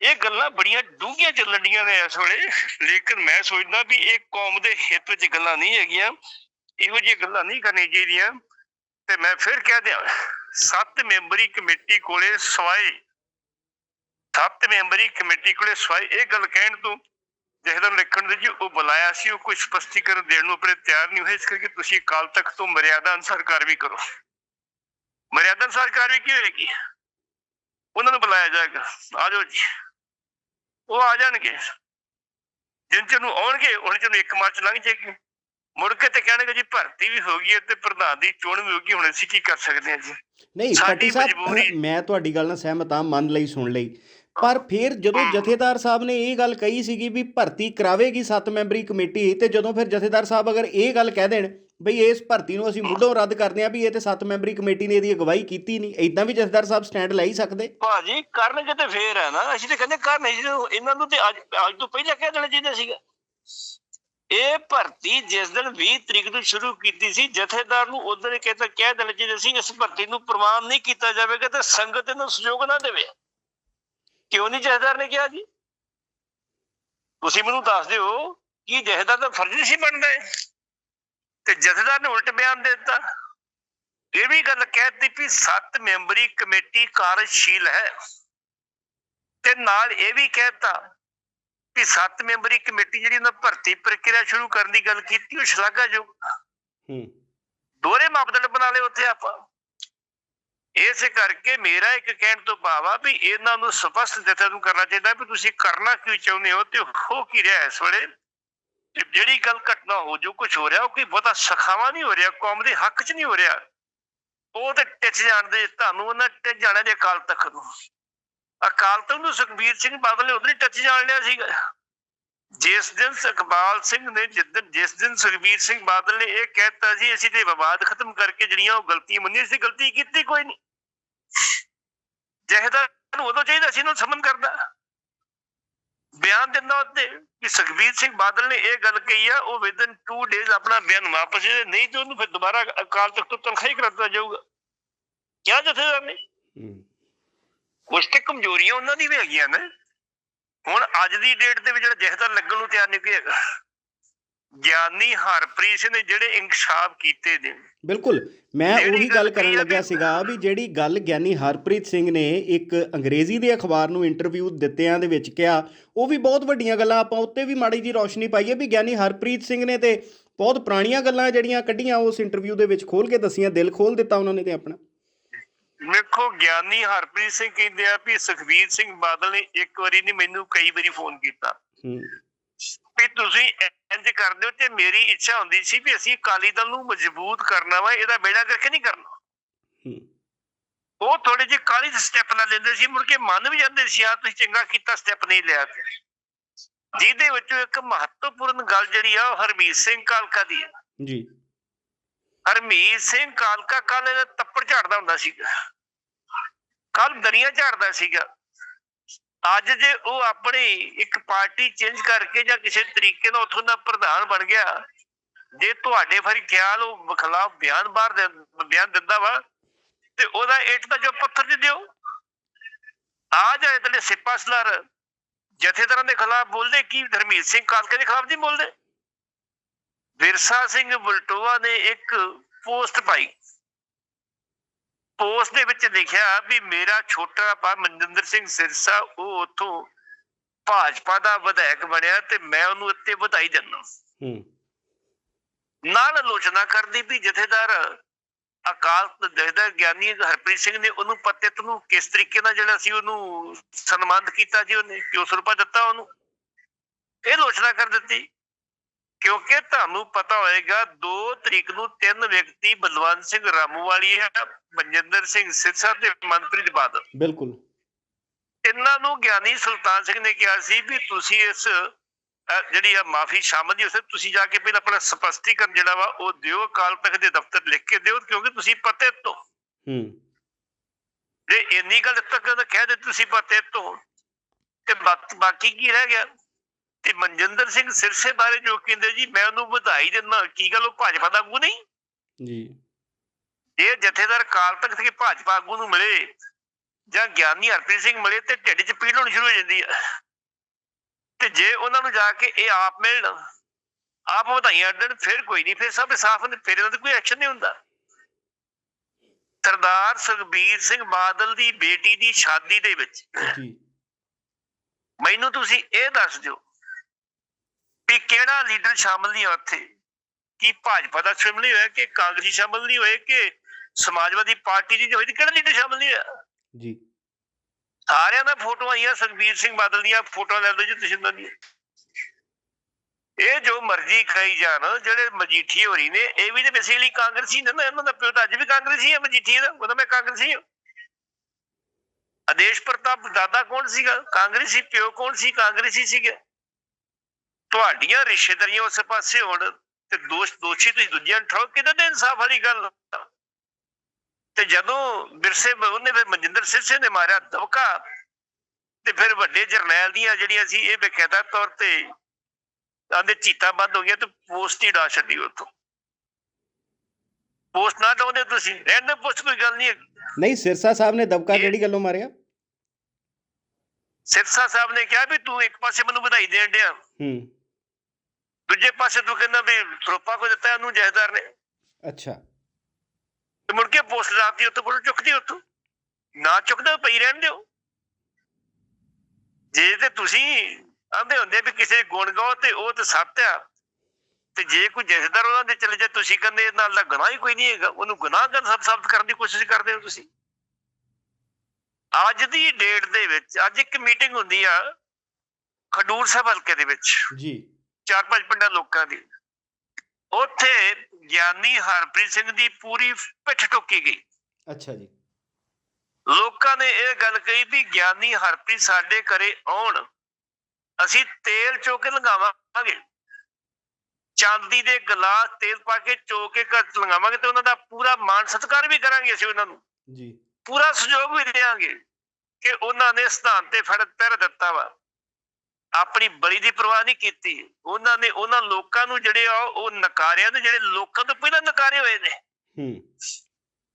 ਇਹ ਗੱਲਾਂ ਬੜੀਆਂ ਡੂੰਘੀਆਂ ਚੱਲਣ ਡੀਆਂ ਨੇ ਇਸ ਵੇਲੇ। ਲੇਕਿਨ ਮੈਂ ਸੋਚਦਾ ਵੀ ਇਹ ਕੌਮ ਦੇ ਹਿੱਤ ਵਿੱਚ ਗੱਲਾਂ ਨਹੀਂ ਹੈਗੀਆਂ। ਇਹੋ ਜਿਹੀਆਂ ਗੱਲਾਂ ਨਹੀਂ ਕਰਨੀਆਂ ਚਾਹੀਦੀਆਂ। ਤੇ ਮੈਂ ਫਿਰ ਕਹਿ ਦਿਆਂ, ਸੱਤ ਮੈਂਬਰੀ ਕਮੇਟੀ ਕੋਲੇ ਸਵਾਏ ਸੱਤ ਮੈਂਬਰੀ ਕਮੇਟੀ ਕੋਲੇ ਸਵਾਏ ਇਹ ਗੱਲ ਕਹਿਣ ਤੋਂ ਜਿਹਦਾ ਲਿਖਣ ਦੇ ਜੀ ਉਹ ਬੁਲਾਇਆ ਸੀ ਉਹ ਕੋਈ ਸਪਸ਼ਟੀਕਰਨ ਦੇਣ ਨੂੰ ਆਪਣੇ ਤਿਆਰ ਨਹੀਂ ਹੋਏ ਇਸ ਕਰਕੇ ਤੁਸੀਂ ਕਾਲ ਤੱਕ ਤੋਂ ਮਰਿਆਦਾ ਅਨੁਸਾਰ ਕਾਰਵਾਈ ਕਰੋ। ਮਰਿਆਦਾ ਅਨੁਸਾਰ ਕਾਰਵਾਈ ਕੀ ਹੋਏਗੀ? ਉਹਨਾਂ ਨੂੰ ਬੁਲਾਇਆ ਜਾਏਗਾ। ਆ ਜਾਓ ਜੀ। ਉਹ ਆ ਜਾਣਗੇ। ਜਿੰਨ ਚ ਨੂੰ ਆਉਣਗੇ ਉਹਨਾਂ ਚ ਨੂੰ ਇੱਕ ਮਾਰਚ ਲੰਘ ਜਾਏਗੀ। ਮੁੜ ਕੇ ਤੇ ਕਹਿਣਗੇ ਜੀ ਭਰਤੀ ਵੀ ਹੋ ਗਈ ਹੈ ਤੇ ਪ੍ਰਧਾਨ ਦੀ ਚੋਣ ਵੀ ਹੋ ਗਈ ਹੁਣ ਅਸੀਂ ਕੀ ਕਰ ਸਕਦੇ ਹਾਂ ਜੀ? ਨਹੀਂ ਸਾਡੀ ਪੱਟੀ ਸਾਹਿਬ ਮੈਂ ਤੁਹਾਡੀ ਗੱਲ ਨਾਲ ਸਹਿਮਤ ਹਾਂ ਮੰਨ ਲਈ ਸੁਣ ਲਈ। ਪਰ ਫਿਰ ਜਦੋਂ ਜਥੇਦਾਰ ਸਾਹਿਬ ਨੇ ਇਹ ਗੱਲ ਕਹੀ ਸੀਗੀ ਵੀ ਭਰਤੀ ਕਰਾਵੇਗੀ ਸੱਤ ਮੈਂਬਰੀ ਕਮੇਟੀ ਤੇ ਜਦੋਂ ਫਿਰ ਜਥੇਦਾਰ ਸਾਹਿਬ ਅਗਰ ਇਹ ਗੱਲ ਕਹਿ ਦੇਣ ਬਈ ਇਸ ਭਰਤੀ ਨੂੰ ਅਸੀਂ ਮੁੱਢੋਂ ਰੱਦ ਕਰਦੇ ਹਾਂ ਵੀ ਇਹ ਤੇ ਸੱਤ ਮੈਂਬਰੀ ਕਮੇਟੀ ਨੇ ਇਹਦੀ ਅਗਵਾਈ ਕੀਤੀ ਨਹੀਂ ਇਦਾਂ ਵੀ ਜਥੇਦਾਰ ਸਾਹਿਬ ਸਟੈਂਡ ਲੈ ਹੀ ਸਕਦੇ? ਭਾਜੀ ਕਰਨਗੇ ਤੇ ਫੇਰ ਹੈ ਨਾ। ਅਸੀਂ ਤੇ ਕਹਿੰਦੇ ਕਰ ਨਹੀਂ ਇਹਨਾਂ ਨੂੰ ਤੇ ਅੱਜ ਅੱਜ ਤੋਂ ਪਹਿਲਾਂ ਕਹਿ ਦੇਣਾ ਚਾਹੀਦਾ ਸੀਗਾ। ਇਹ ਭਰਤੀ ਜਿਸ ਦਿਨ 20 ਤਰੀਕ ਨੂੰ ਸ਼ੁਰੂ ਕੀਤੀ ਸੀ ਜਥੇਦਾਰ ਨੂੰ ਉਦੋਂ ਹੀ ਕਹਿੰਦਾ ਕਹਿ ਦੇਣਾ ਚਾਹੀਦਾ ਸੀ ਇਸ ਭਰਤੀ ਨੂੰ ਪ੍ਰਵਾਨ ਨਹੀਂ ਕੀਤਾ ਜਾਵੇਗਾ ਤੇ ਸੰਗਤ ਇਹਨੂੰ ਸਹਿਯੋਗ ਨਾ ਦੇਵੇ। ਕਿਉਂ ਨਹੀਂ ਜਥੇਦਾਰ ਨੇ ਕਿਹਾ ਜੀ? ਤੁਸੀਂ ਮੈਨੂੰ ਦੱਸ ਦਿਓ ਕਿ ਜਥੇਦਾਰ ਦਾ ਫਰਜ਼ ਨਹੀਂ ਸੀ ਬਣਦਾ ਹੈ ਤੇ ਜਥੇਦਾਰ ਨੇ ਉਲਟ ਬਿਆਨ ਦੇ ਦਿੱਤਾ। ਇਹ ਵੀ ਗੱਲ ਕਹਿਤੀ ਵੀ ਸੱਤ ਮੈਂਬਰੀ ਕਮੇਟੀ ਕਾਰਜਸ਼ੀਲ ਹੈ। ਤੇ ਨਾਲ ਇਹ ਵੀ ਕਹਿਤਾ ਵੀ ਸੱਤ ਮੈਂਬਰੀ ਕਮੇਟੀ ਜਿਹੜੀ ਉਹਨਾਂ ਭਰਤੀ ਪ੍ਰਕਿਰਿਆ ਸ਼ੁਰੂ ਕਰਨ ਦੀ ਗੱਲ ਕੀਤੀ ਉਹ ਸ਼ਲਾਘਾਯੋਗ। ਹੂੰ। ਦੋਹਰੇ ਮਾਪਦੰਡ ਬਣਾ ਲਏ ਉੱਥੇ ਆਪਾਂ। ਇਸ ਕਰਕੇ ਮੇਰਾ ਇੱਕ ਕਹਿਣ ਤੋਂ ਭਾਵ ਆ ਵੀ ਇਹਨਾਂ ਨੂੰ ਸਪਸ਼ਟ ਦਿੱਤਾ ਨੂੰ ਕਰਨਾ ਚਾਹੀਦਾ ਵੀ ਤੁਸੀਂ ਕਰਨਾ ਕੀ ਚਾਹੁੰਦੇ ਹੋ ਤੇ ਹੋ ਕੀ ਰਿਹਾ ਇਸ ਵੇਲੇ? ਜਿਹੜੀ ਗੱਲ ਘਟਨਾ ਹੋ ਜੋ ਕੁਝ ਹੋ ਰਿਹਾ, ਉਹ ਕੋਈ ਬਹੁਤਾ ਸਖਾਵਾ ਨਹੀਂ ਹੋ ਰਿਹਾ, ਕੌਮ ਦੇ ਹੱਕ 'ਚ ਨਹੀਂ ਹੋ ਰਿਹਾ। ਉਹ ਤੇ ਟਿੱਚ ਜਾਣਦੇ ਤੁਹਾਨੂੰ ਉਹਨਾਂ ਟਿੱਚ ਜਾਣਾ ਜੇ ਅਕਾਲ ਤਖਤ ਨੂੰ। ਅਕਾਲ ਤਖਤ ਨੂੰ ਸੁਖਬੀਰ ਸਿੰਘ ਬਾਦਲ ਨੇ ਉਧਰ ਹੀ ਟਿੱਚ ਜਾਣ ਲਿਆ ਸੀਗਾ। ਜਿਸ ਦਿਨ ਸੁਖਪਾਲ ਸਿੰਘ ਨੇ ਜਿਸ ਦਿਨ ਜਿਸ ਦਿਨ ਸੁਖਬੀਰ ਸਿੰਘ ਬਾਦਲ ਨੇ ਇਹ ਕਹਿਤਾ ਜੀ ਅਸੀਂ ਤੇ ਵਿਵਾਦ ਖਤਮ ਕਰਕੇ ਜਿਹੜੀਆਂ ਉਹ ਗਲਤੀਆਂ ਮੰਨੀਆਂ ਸੀ ਗਲਤੀ ਕੀਤੀ ਕੋਈ ਨਹੀਂ। ਜਿਹਦਾ ਨੂੰ ਉਦੋਂ ਚਾਹੀਦਾ ਸੀ ਇਹਨੂੰ ਸਮਨ ਕਰਦਾ ਬਿਆਨ ਦਿੰਦਾ ਉੱਤੇ ਕਿ ਸੁਖਬੀਰ ਸਿੰਘ ਬਾਦਲ ਨੇ ਇਹ ਗੱਲ ਕਹੀ ਆ ਉਹ ਵਿਦਨ 2 ਡੇਜ਼ ਆਪਣਾ ਬਿਆਨ ਵਾਪਸ ਦੇ ਨਹੀਂ ਤੇ ਉਹਨੂੰ ਫਿਰ ਦੁਬਾਰਾ ਅਕਾਲ ਤਖਤ ਤੋਂ ਤਨਖਾਹ ਦਿੱਤਾ ਜਾਊਗਾ। ਕਿਆ ਜਥੇਦਾਰ ਨੇ? ਕੁਝ ਤੇ ਕਮਜ਼ੋਰੀਆਂ ਉਹਨਾਂ ਦੀ ਵੀ ਹੈਗੀਆਂ ਨੇ। ਹੁਣ ਅੱਜ ਦੀ ਡੇਟ ਦੇ ਵਿੱਚ ਜਿਹੜਾ ਜਹਦਰ ਲੱਗਣ ਨੂੰ ਤਿਆਰ ਨਹੀਂ ਕੋਈ ਹੈਗਾ। ਗਿਆਨੀ ਹਰਪ੍ਰੀਤ ਸਿੰਘ ਨੇ ਜਿਹੜੇ ਇਨਕਸ਼ਾਫ ਕੀਤੇ ਨੇ ਬਿਲਕੁਲ ਮੈਂ ਉਹੀ ਗੱਲ ਕਰਨ ਲੱਗਿਆ ਸੀਗਾ ਵੀ ਜਿਹੜੀ ਗੱਲ ਗਿਆਨੀ ਹਰਪ੍ਰੀਤ ਸਿੰਘ ਨੇ ਇੱਕ ਅੰਗਰੇਜ਼ੀ ਦੇ ਅਖਬਾਰ ਨੂੰ ਇੰਟਰਵਿਊ ਦਿੱਤਿਆਂ ਦੇ ਵਿੱਚ ਕਿਹਾ ਉਹ ਵੀ ਬਹੁਤ ਵੱਡੀਆਂ ਗੱਲਾਂ ਆਪਾਂ ਉੱਤੇ ਵੀ ਮਾੜੀ ਜੀ ਰੌਸ਼ਨੀ ਪਾਈਏ ਵੀ ਗਿਆਨੀ ਹਰਪ੍ਰੀਤ ਸਿੰਘ ਨੇ ਤੇ ਬਹੁਤ ਪੁਰਾਣੀਆਂ ਗੱਲਾਂ ਜਿਹੜੀਆਂ ਕੱਢੀਆਂ ਉਸ ਇੰਟਰਵਿਊ ਦੇ ਵਿੱਚ ਖੋਲ ਕੇ ਦੱਸੀਆਂ ਦਿਲ ਖੋਲ ਦਿੱਤਾ ਉਹਨਾਂ ਨੇ ਤੇ ਆਪਣਾ। ਵੇਖੋ ਗਿਆਨੀ ਹਰਪ੍ਰੀਤ ਸਿੰਘ ਕਹਿੰਦੇ ਆ ਵੀ ਸੁਖਬੀਰ ਸਿੰਘ ਬਾਦਲ ਨੇ ਇੱਕ ਵਾਰੀ ਨਹੀਂ ਮੈਨੂੰ ਕਈ ਵਾਰੀ ਫੋਨ ਕੀਤਾ। ਹੂੰ। ਵੀ ਤੁਸੀਂ ਇੰਜ ਕਰਦੇ ਹੋ ਤੇ ਮੇਰੀ ਇੱਛਾ ਹੁੰਦੀ ਸੀ ਵੀ ਅਸੀਂ ਅਕਾਲੀ ਦਲ ਨੂੰ ਮਜ਼ਬੂਤ ਕਰਨਾ ਵਾ ਇਹਦਾ ਬੇੜਾ ਕਰਕੇ ਨਹੀਂ ਕਰਨਾ। ਹੂੰ। ਉਹ ਥੋੜੇ ਜਿਹੇ ਕਾਲੀ ਸਟੈਪ ਲੈ ਲੈਂਦੇ ਸੀ ਮੁੜ ਕੇ ਮੰਨ ਵੀ ਜਾਂਦੇ ਸੀ ਆ ਤੁਸੀਂ ਚੰਗਾ ਕੀਤਾ ਸਟੈਪ ਨਹੀਂ ਲਿਆ ਤੇ। ਜਿਹਦੇ ਵਿੱਚੋਂ ਇੱਕ ਮਹੱਤਵਪੂਰਨ ਗੱਲ ਜਿਹੜੀ ਆ ਉਹ ਹਰਮੀਤ ਸਿੰਘ ਕਾਲਕਾ ਦੀ ਹੈ ਜੀ। ਹਰਮੀਤ ਸਿੰਘ ਕਾਲਕਾ ਕੱਲ ਇਹਦਾ ਤੱਪੜ ਝਾੜਦਾ ਹੁੰਦਾ ਸੀਗਾ। ਕੱਲ ਦਰੀਆਂ ਝਾੜਦਾ ਸੀਗਾ। ਅੱਜ ਜੇ ਉਹ ਆਪਣੀ ਇੱਕ ਪਾਰਟੀ ਚੇਂਜ ਕਰਕੇ ਜਾਂ ਕਿਸੇ ਤਰੀਕੇ ਨਾਲ ਉੱਥੋਂ ਦਾ ਪ੍ਰਧਾਨ ਬਣ ਗਿਆ, ਜੇ ਤੁਹਾਡੇ ਫਿਰ ਖਿਆਲ ਉਹ ਖਿਲਾਫ ਬਿਆਨ ਬਾਹਰ ਬਿਆਨ ਦਿੰਦਾ ਵਾ, ਤੇ ਉਹਦਾ ਇੱਟ ਦਾ ਜੋ ਪੱਥਰ ਚ ਦਿਓ। ਆ ਜਾਏ ਤੇ ਸਿਪਾ ਜਥੇਦਾਰਾਂ ਦੇ ਖਿਲਾਫ ਬੋਲਦੇ, ਕੀ ਹਰਮੀਤ ਸਿੰਘ ਕਾਲਕੇ ਦੇ ਖਿਲਾਫ ਨਹੀਂ ਬੋਲਦੇ? ਵਿਰਸਾ ਸਿੰਘ ਬਲਟੋਆ ਨੇ ਇੱਕ ਪੋਸਟ ਪਾਈ। ਪੋਸਟ ਦੇ ਵਿੱਚ ਲਿਖਿਆ ਵੀ ਮੇਰਾ ਛੋਟਾ ਭਾ ਮਨਜਿੰਦਰ ਸਿੰਘ ਸਿਰਸਾ ਉਹ ਉਥੋਂ ਭਾਜਪਾ ਦਾ ਵਿਧਾਇਕ ਬਣਿਆ ਤੇ ਮੈਂ ਉਹਨੂੰ ਇੱਥੇ ਵਧਾਈ ਦਿੰਦਾ। ਹੂੰ। ਨਾਲ ਆਲੋਚਨਾ ਕਰਦੀ ਵੀ ਜਥੇਦਾਰ ਅਕਾਲ ਜਥੇਦਾਰ ਗਿਆਨੀ ਹਰਪ੍ਰੀਤ ਸਿੰਘ ਨੇ ਉਹਨੂੰ ਪਤਿਤ ਨੂੰ ਕਿਸ ਤਰੀਕੇ ਨਾਲ ਜਿਹੜਾ ਸੀ ਉਹਨੂੰ ਸਨਮਾਨਿਤ ਕੀਤਾ ਜੀ ਉਹਨੇ ਕਿਉਂ ਸਰਪਾ ਦਿੱਤਾ ਉਹਨੂੰ? ਇਹ ਆਲੋਚਨਾ ਕਰ ਦਿੱਤੀ। ਕਿਉਂਕਿ ਤੁਹਾਨੂੰ ਪਤਾ ਹੋਏਗਾ 2 ਤਰੀਕ ਨੂੰ ਤਿੰਨ ਵਿਅਕਤੀ ਬਲਵੰਤ ਸਿੰਘ ਰਾਮੂਵਾਲੀਆ ਮਨਜਿੰਦਰ ਸਿੰਘ ਸਿਰਸਾ ਤੇ ਮਨਪ੍ਰੀਤ ਬਾਦਲ। ਬਿਲਕੁਲ। ਇਹਨਾਂ ਨੂੰ ਗਿਆਨੀ ਸੁਲਤਾਨ ਸਿੰਘ ਨੇ ਕਿਹਾ ਸੀ ਵੀ ਤੁਸੀਂ ਇਸ ਜਿਹੜੀ ਆ ਮਾਫੀ ਸ਼ਾਮਲ ਦੀ ਉਸੇ ਤੁਸੀਂ ਜਾ ਕੇ ਪਹਿਲਾਂ ਆਪਣਾ ਸਪਸ਼ਟੀਕਰਨ ਜਿਹੜਾ ਵਾ ਉਹ ਦਿਓ ਅਕਾਲ ਤਖਤ ਦੇ ਦਫ਼ਤਰ ਲਿਖ ਕੇ ਦਿਓ ਕਿਉਂਕਿ ਤੁਸੀਂ ਪਤੇ ਤੋਂ। ਹੂੰ। ਜੇ ਇੰਨੀ ਗੱਲ ਤੱਕ ਕਹਿ ਦਿੱਤੀ ਤੁਸੀਂ ਪਤੇ ਤੋਂ ਤੇ ਬਾਕੀ ਕੀ ਰਹਿ ਗਿਆ? ਤੇ ਮਨਜਿੰਦਰ ਸਿੰਘ ਸਿਰਸੇ ਬਾਰੇ ਜੋ ਕਹਿੰਦੇ ਜੀ ਮੈਂ ਉਹਨੂੰ ਵਧਾਈ ਦਿੰਦਾ ਕੀ ਗੱਲ ਉਹ ਭਾਜਪਾ ਦਾ ਆਗੂ ਨਹੀਂ? ਜੀ। ਜੇ ਜਥੇਦਾਰ ਕਾਲ ਤਖਤ ਕੇ ਭਾਜਪਾ ਆਗੂ ਨੂੰ ਮਿਲੇ ਜਾਂ ਗਿਆਨੀ ਹਰਪ੍ਰੀਤ ਸਿੰਘ ਮਿਲੇ ਤੇ ਢਿੱਡ 'ਚ ਪੀੜ ਹੋਣੀ ਸ਼ੁਰੂ ਹੋ ਜਾਂਦੀ ਹੈ। ਤੇ ਜੇ ਉਹਨਾਂ ਨੂੰ ਜਾ ਕੇ ਇਹ ਆਪ ਮਿਲਣ ਆਪ ਵਧਾਈਆਂ ਦੇਣ ਫਿਰ ਕੋਈ ਨਹੀਂ ਫਿਰ ਸਭ ਸਾਫ਼ ਨੇ ਫਿਰ ਇਹਨਾਂ ਦਾ ਕੋਈ ਐਕਸ਼ਨ ਨਹੀਂ ਹੁੰਦਾ। ਸਰਦਾਰ ਸੁਖਬੀਰ ਸਿੰਘ ਬਾਦਲ ਦੀ ਬੇਟੀ ਦੀ ਸ਼ਾਦੀ ਦੇ ਵਿੱਚ ਜੀ। ਮੈਨੂੰ ਤੁਸੀਂ ਇਹ ਦੱਸ ਦਿਓ ਵੀ ਕਿਹੜਾ ਲੀਡਰ ਸ਼ਾਮਲ ਨਹੀਂ ਹੈ ਉੱਥੇ? ਕੀ ਭਾਜਪਾ ਦਾ ਸ਼ਾਮਲ ਨਹੀਂ ਹੋਇਆ ਕਿ ਕਾਂਗਰਸੀ ਸ਼ਾਮਲ ਨਹੀਂ ਹੋਏ ਕਿ ਸਮਾਜਵਾਦੀ ਪਾਰਟੀ ਦੀ ਹੋਈ ਕਿਹੜਾ ਲੀਡਰ ਸ਼ਾਮਲ ਨਹੀਂ ਹੋਇਆ? ਜੀ। ਸਾਰਿਆਂ ਦਾ ਫੋਟੋਆਂ ਆਈਆਂ ਸੁਖਬੀਰ ਸਿੰਘ ਬਾਦਲ ਦੀਆਂ ਫੋਟੋਆਂ ਲੈ ਲਓ ਜੀ ਤੁਸੀਂ ਉਹਨਾਂ ਦੀਆਂ। ਇਹ ਜੋ ਮਰਜ਼ੀ ਖਾਈ ਜਾਣ ਜਿਹੜੇ ਮਜੀਠੀ ਹੋਰੀ ਨੇ ਇਹ ਵੀ ਤੇ ਬੇਸਿਕਲੀ ਕਾਂਗਰਸੀ ਨੇ ਨਾ ਇਹਨਾਂ ਦਾ ਪਿਓ ਤਾਂ ਅੱਜ ਵੀ ਕਾਂਗਰਸੀ ਹੈ ਮਜੀਠੀ ਦਾ ਉਹਦਾ ਮੈਂ ਕਾਂਗਰਸੀ ਹਾਂ। ਆਦੇਸ਼ ਪ੍ਰਤਾਪ ਦਾਦਾ ਕੌਣ ਸੀਗਾ? ਕਾਂਗਰਸੀ ਪਿਓ ਕੌਣ ਸੀ? ਕਾਂਗਰਸੀ ਸੀਗਾ। ਤੁਹਾਡੀਆਂ ਰਿਸ਼ਤੇਦਾਰੀਆਂ ਉਸ ਪਾਸੇ ਹੋਣ ਤੇ ਦੋਸ਼ ਦੋਸ਼ੀ ਤੁਸੀਂ ਦੂਜਿਆਂ ਨੂੰ ਠੋਕ ਕਿਤੇ ਦੇ ਇਨਸਾਫ ਵਾਲੀ ਗੱਲ। ਤੇ ਜਦੋਂ ਬਿਰਸੇ ਉਹਨੇ ਫਿਰ ਮਨਜਿੰਦਰ ਸਿਰਸੇ ਨੇ ਮਾਰਿਆ ਦਬਕਾ ਤੇ ਫਿਰ ਵੱਡੇ ਜਰਨੈਲ ਦੀਆਂ ਜਿਹੜੀਆਂ ਸੀ ਇਹ ਬਕਾਇਦਾ ਤੌਰ ਤੇ ਆਂਦੇ ਚੀਤਾ ਬੰਦ ਹੋ ਗਿਆ ਤੇ ਪੋਸਟ ਹੀ ਡਾ ਛੱਡੀ ਉੱਥੋਂ। ਪੋਸਟ ਨਾ ਡਾਉਂਦੇ ਤੁਸੀਂ ਰਹਿਣ ਦੇ ਪੋਸਟ ਕੋਈ ਗੱਲ ਨਹੀਂ। ਨਹੀਂ ਸਿਰਸਾ ਸਾਹਿਬ ਨੇ ਦਬਕਾ ਕਿਹੜੀ ਗੱਲੋਂ ਮਾਰਿਆ? ਸਿਰਸਾ ਸਾਹਿਬ ਨੇ ਕਿਹਾ ਵੀ ਤੂੰ ਇੱਕ ਪਾਸੇ ਮੈਨੂੰ ਵਧਾਈ ਦੇਣ ਡਿਆ। ਹੂੰ। ਦੂਜੇ ਪਾਸੇ ਤੂੰ ਕਹਿੰਦਾ ਵੀ ਸਰੋਪਾ ਕੋ ਦਿੱਤਾ ਉਹਨੂੰ ਜਹਦਾਰ ਨੇ। ਅੱਛਾ। ਤੇ ਮੁੜ ਕੇ ਪੋਸਟ ਲਾਤੀ ਉੱਤੋਂ ਕੋਲ ਚੁੱਕਦੀ ਉੱਤੋਂ ਨਾ ਚੁੱਕਦਾ ਪਈ ਰਹਿਣ ਦਿਓ। ਜੇ ਤੇ ਤੁਸੀਂ ਆਂਦੇ ਹੁੰਦੇ ਵੀ ਕਿਸੇ ਗੁਣ ਗਾਓ ਤੇ ਉਹ ਤੇ ਸੱਤ ਆ। ਤੇ ਜੇ ਕੋਈ ਜਥੇਦਾਰ ਉਹਨਾਂ ਦੇ ਚਲੇ ਜਾ ਤੁਸੀਂ ਕਹਿੰਦੇ ਇਹ ਨਾਲ ਗੁਨਾਹ ਹੀ ਕੋਈ ਨਹੀਂ ਹੈਗਾ। ਉਹਨੂੰ ਗੁਨਾਹ ਕਰ ਸਬ ਸਾਬਤ ਕਰਨ ਦੀ ਕੋਸ਼ਿਸ਼ ਕਰਦੇ ਹੋ ਤੁਸੀਂ। ਅੱਜ ਦੀ ਡੇਟ ਦੇ ਵਿੱਚ ਅੱਜ ਇੱਕ ਮੀਟਿੰਗ ਹੁੰਦੀ ਆ ਖਡੂਰ ਸਾਹਿਬ ਹਲਕੇ ਦੇ ਵਿੱਚ। ਜੀ। ਚਾਰ ਪੰਜ ਪਿੰਡਾਂ ਲੋਕਾਂ ਦੀ। ਉੱਥੇ ਗਿਆਨੀ ਹਰਪ੍ਰੀਤ ਸਿੰਘ ਦੀ ਪੂਰੀ ਪਿੱਠ ਟੋਕੀ ਗਈ। ਅੱਛਾ ਜੀ। ਲੋਕਾਂ ਨੇ ਇਹ ਗੱਲ ਕਹੀ ਵੀ ਗਿਆਨੀ ਹਰਪ੍ਰੀਤ ਸਾਡੇ ਘਰੇ ਆਉਣ। ਅਸੀਂ ਤੇਲ ਚੋ ਕੇ ਲਗਾਵਾਂਗੇ ਚਾਂਦੀ ਦੇ ਗਲਾਸ ਤੇਲ ਪਾ ਕੇ ਚੋ ਕੇ ਘਰ ਲਗਾਵਾਂਗੇ ਤੇ ਉਹਨਾਂ ਦਾ ਪੂਰਾ ਮਾਣ ਸਤਿਕਾਰ ਵੀ ਕਰਾਂਗੇ ਅਸੀਂ ਉਹਨਾਂ ਨੂੰ। ਜੀ। ਪੂਰਾ ਸਹਿਯੋਗ ਵੀ ਦੇਵਾਂਗੇ ਕਿ ਉਹਨਾਂ ਨੇ ਸਥਾਨ ਤੇ ਫੜ ਪਹਿਰਾ ਦਿੱਤਾ ਵਾ। ਆਪਣੀ ਬਲੀ ਦੀ ਪਰਵਾਹ ਨਹੀਂ ਕੀਤੀ। ਉਹਨਾਂ ਨੇ ਉਹਨਾਂ ਲੋਕਾਂ ਨੂੰ ਜਿਹੜੇ ਆ ਉਹ ਨਕਾਰਿਆ ਨੇ ਜਿਹੜੇ ਲੋਕਾਂ ਤੋਂ ਪਹਿਲਾਂ ਨਕਾਰੇ ਹੋਏ ਨੇ। ਹੂੰ।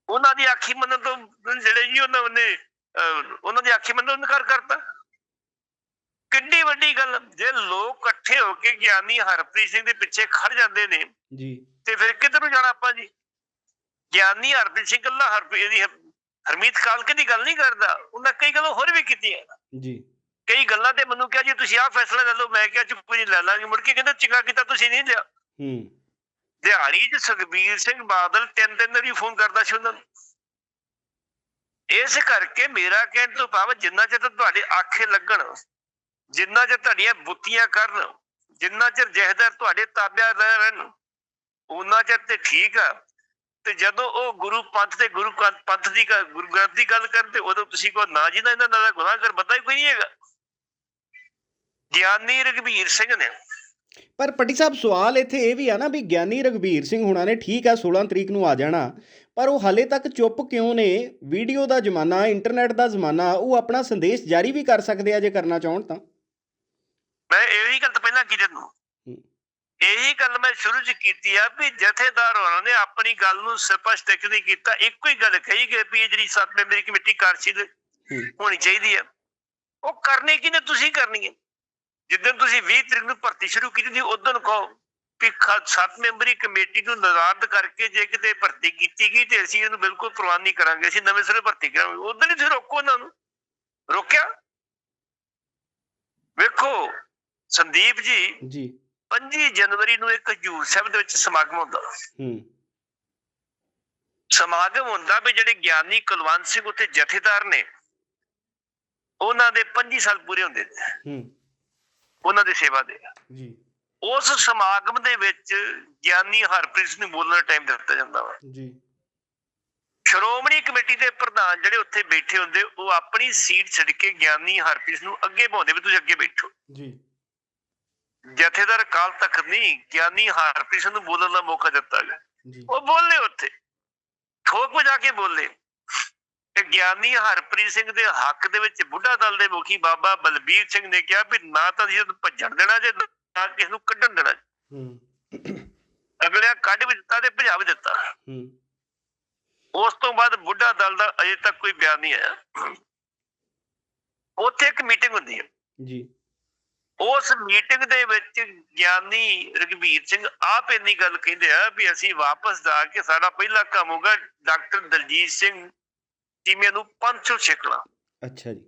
ਉਹਨਾਂ ਦੀ ਆਖੀ ਮੰਨਣ ਤੋਂ ਜਿਹੜੇ ਜੀ ਉਹਨਾਂ ਨੇ ਉਹਨਾਂ ਦੀ ਆਖੀ ਮੰਨਣ ਤੋਂ ਇਨਕਾਰ ਕਰਤਾ। ਕਿੰਨੀ ਵੱਡੀ ਗੱਲ। ਜੇ ਲੋਕ ਇਕੱਠੇ ਹੋ ਕੇ ਗਿਆਨੀ ਹਰਪ੍ਰੀਤ ਸਿੰਘ ਦੇ ਪਿੱਛੇ ਖੜ ਜਾਂਦੇ ਨੇ ਜੀ। ਤੇ ਫਿਰ ਕਿੱਧਰ ਨੂੰ ਜਾਣਾ ਆਪਾਂ ਜੀ? ਗਿਆਨੀ ਹਰਪ੍ਰੀਤ ਸਿੰਘ ਕੱਲਾ ਹਰਪ੍ਰੀਤ ਦੀ ਹਰਮੀਤ ਕਾਲਕੇ ਦੀ ਗੱਲ ਨਹੀਂ ਕਰਦਾ। ਉਹਨਾਂ ਕਈ ਗੱਲਾਂ ਹੋਰ ਵੀ ਕੀਤੀਆਂ। ਜੀ। ਕਈ ਗੱਲਾਂ ਤੇ ਮੈਨੂੰ ਕਿਹਾ ਜੀ ਤੁਸੀਂ ਆਹ ਫੈਸਲਾ ਲੈ ਲਓ ਮੈਂ ਕਿਹਾ ਚੁੱਪ ਜੀ ਲੈ ਲਾਂਗੇ। ਮੁੜ ਕੇ ਕਹਿੰਦੇ ਚੰਗਾ ਕੀਤਾ ਤੁਸੀਂ ਨਹੀਂ ਲਿਆ। ਹੂੰ। ਦਿਹਾੜੀ 'ਚ ਸੁਖਬੀਰ ਸਿੰਘ ਬਾਦਲ ਤਿੰਨ ਤਿੰਨ ਵਾਰੀ ਫੋਨ ਕਰਦਾ ਸੀ ਉਹਨਾਂ ਨੂੰ। ਇਸ ਕਰਕੇ ਮੇਰਾ ਕਹਿਣ ਤੋਂ ਭਾਵ ਜਿੰਨਾ ਚਿਰ ਤੁਹਾਡੇ ਆਖੇ ਲੱਗਣ ਜਿੰਨਾ ਚਿਰ ਤੁਹਾਡੀਆਂ ਬੁੱਤੀਆਂ ਕਰਨ ਜਿੰਨਾ ਚਿਰ ਜਹਦਰ ਤੁਹਾਡੇ ਤਾਬਿਆ ਰਹਿਣ ਉਹਨਾਂ ਚਿਰ ਤੇ ਠੀਕ ਆ। ਤੇ ਜਦੋਂ ਉਹ ਗੁਰੂ ਪੰਥ ਤੇ ਗੁਰੂ ਕ- ਪੰਥ ਦੀ ਗੁਰੂ ਗ੍ਰੰਥ ਦੀ ਗੱਲ ਕਰਨ ਤੇ ਉਦੋਂ ਤੁਸੀਂ ਕਹੋ ਨਾ ਜੀ ਨਾ ਇਹਨਾਂ ਦਾ ਗੁਨਾਹ ਕਰ ਹੀ ਕੋਈ ਨਹੀਂ ਹੈਗਾ। ਗਿਆਨੀ ਰਘਬੀਰ ਸਿੰਘ ਨੇ। ਪਰ ਪੱਟੀ ਸਾਹਿਬ ਸਵਾਲ ਇੱਥੇ ਇਹ ਵੀ ਆ ਨਾ ਵੀ ਗਿਆਨੀ ਰਗਵੀਰ ਸਿੰਘ ਹੁਣਾਂ ਨੇ ਠੀਕ ਆ 16 ਤਰੀਕ ਨੂੰ ਆ ਜਾਣਾ। ਪਰ ਉਹ ਹਾਲੇ ਤੱਕ ਚੁੱਪ ਕਿਉਂ ਨੇ? ਵੀਡੀਓ ਦਾ ਜ਼ਮਾਨਾ ਇੰਟਰਨੈਟ ਦਾ ਜ਼ਮਾਨਾ ਉਹ ਆਪਣਾ ਸੰਦੇਸ਼ ਜਾਰੀ ਵੀ ਕਰ ਸਕਦੇ ਆ ਜੇ ਕਰਨਾ ਚਾਹਣ ਤਾਂ। ਮੈਂ ਇਹੀ ਗੱਲ ਤਾਂ ਪਹਿਲਾਂ ਕੀਤੀ ਤੈਨੂੰ ਹੂੰ। ਇਹੀ ਗੱਲ ਮੈਂ ਸ਼ੁਰੂ ਚ ਕੀਤੀ ਆ ਵੀ ਜਥੇਦਾਰ ਹੋਰਾਂ ਨੇ ਆਪਣੀ ਗੱਲ ਨੂੰ ਸਪਸ਼ਟ ਨਹੀਂ ਕੀਤਾ ਇੱਕੋ ਹੀ ਗੱਲ ਕਹੀ ਕਿ ਵੀ ਜਿਹੜੀ ਸੱਤ ਮੈਂਬਰੀ ਕਮੇਟੀ ਕਾਰਜਸ਼ੀਲ ਹੋਣੀ ਚਾਹੀਦੀ ਆ। ਉਹ ਕਰਨੀ ਕਿਨੇ ਤੁਸੀਂ ਕਰਨੀ ਹੈ ਜਿੱਦਣ ਤੁਸੀਂ 20 ਤਰੀਕ ਨੂੰ ਭਰਤੀ ਸ਼ੁਰੂ ਕੀਤੀ ਸੀ ਉਦੋਂ ਕਹੋ ਖ- ਸੱਤ ਮੈਂਬਰੀ ਕਮੇਟੀ ਨੂੰ ਨਾਰਾਜ਼ ਕਰਕੇ ਜੇ ਕਿਤੇ ਭਰਤੀ ਕੀਤੀ ਗਈ ਤੇ ਅਸੀਂ ਇਹਨੂੰ ਬਿਲਕੁਲ ਪ੍ਰਵਾਨ ਨਹੀਂ ਕਰਾਂਗੇ ਅਸੀਂ ਨਵੇਂ ਸਿਰੇ ਭਰਤੀ ਕਰਾਂਗੇ। ਉਦੋਂ ਹੀ ਤੁਸੀਂ ਰੋਕੋ ਉਹਨਾਂ ਨੂੰ। ਰੋਕਿਆ? ਵੇਖੋ ਸੰਦੀਪ ਜੀ ਜੀ। 25 ਜਨਵਰੀ ਨੂੰ ਇੱਕ ਹਜੂਰ ਸਾਹਿਬ ਦੇ ਵਿੱਚ ਸਮਾਗਮ ਹੁੰਦਾ। ਹੂੰ। ਸਮਾਗਮ ਹੁੰਦਾ ਵੀ ਜਿਹੜੇ ਗਿਆਨੀ ਕੁਲਵੰਤ ਸਿੰਘ ਉੱਤੇ ਜਥੇਦਾਰ ਨੇ ਉਹਨਾਂ ਦੇ 25 ਸਾਲ ਪੂਰੇ ਹੁੰਦੇ ਨੇ। ਹੂੰ। ਉਹਨਾਂ ਦੀ ਸੇਵਾ ਦੇ ਜੀ। ਉਸ ਸਮਾਗਮ ਦੇ ਵਿੱਚ ਗਿਆਨੀ ਹਰਪ੍ਰੀਤ ਨੂੰ ਬੋਲਣ ਦਾ ਟਾਈਮ ਦਿੱਤਾ ਜਾਂਦਾ ਵਾ। ਜੀ। ਸ਼੍ਰੋਮਣੀ ਕਮੇਟੀ ਦੇ ਪ੍ਰਧਾਨ ਜਿਹੜੇ ਉੱਥੇ ਬੈਠੇ ਹੁੰਦੇ ਉਹ ਆਪਣੀ ਸੀਟ ਛੱਡ ਕੇ ਗਿਆਨੀ ਹਰਪ੍ਰੀਤ ਨੂੰ ਅੱਗੇ ਪਾਉਂਦੇ ਵੀ ਤੁਸੀਂ ਅੱਗੇ ਬੈਠੋ। ਜੀ। ਜਥੇਦਾਰ ਕਾਲ ਤੱਕ ਨਹੀਂ ਗਿਆਨੀ ਹਰਪ੍ਰੀਤ ਨੂੰ ਬੋਲਣ ਦਾ ਮੌਕਾ ਦਿੱਤਾ ਗਿਆ। ਉਹ ਬੋਲੇ ਉੱਥੇ। ਠੋਕ ਵਜਾ ਕੇ ਬੋਲੇ। ਤੇ ਗਿਆਨੀ ਹਰਪ੍ਰੀਤ ਸਿੰਘ ਦੇ ਹੱਕ ਦੇ ਵਿੱਚ ਬੁੱਢਾ ਦਲ ਦੇ ਮੁਖੀ ਬਾਬਾ ਬਲਬੀਰ ਸਿੰਘ ਨੇ ਕਿਹਾ ਵੀ ਨਾ ਤਾਂ ਇਹਨੂੰ ਭੱਜਣ ਦੇਣਾ ਜੇ ਨਾ ਕਿਸ ਨੂੰ ਕੱਢਣ ਦੇਣਾ ਹੂੰ। ਅਗਲਿਆ ਕੱਢ ਵੀ ਦਿੱਤਾ ਤੇ ਭਜਾ ਵੀ ਦਿੱਤਾ। ਹੂੰ। ਉਸ ਤੋਂ ਬਾਅਦ ਬੁੱਢਾ ਦਲ ਦਾ ਅਜੇ ਤੱਕ ਕੋਈ ਬਿਆਨ ਨਹੀਂ ਆਇਆ। ਉੱਥੇ ਇੱਕ ਮੀਟਿੰਗ ਹੁੰਦੀ ਹੈ ਜੀ। ਉਸ ਮੀਟਿੰਗ ਦੇ ਵਿੱਚ ਗਿਆਨੀ ਰਗਵੀਰ ਸਿੰਘ ਆਪ ਇੰਨੀ ਗੱਲ ਕਹਿੰਦੇ ਆ ਵੀ ਅਸੀਂ ਵਾਪਸ ਜਾ ਕੇ ਸਾਡਾ ਪਹਿਲਾ ਕੰਮ ਹੋਗਾ ਡਾਕਟਰ ਦਲਜੀਤ ਸਿੰਘ ਟੀਮੇ ਨੂੰ ਪੰਚੋ ਛੇਕਣਾ। ਅੱਛਾ ਜੀ।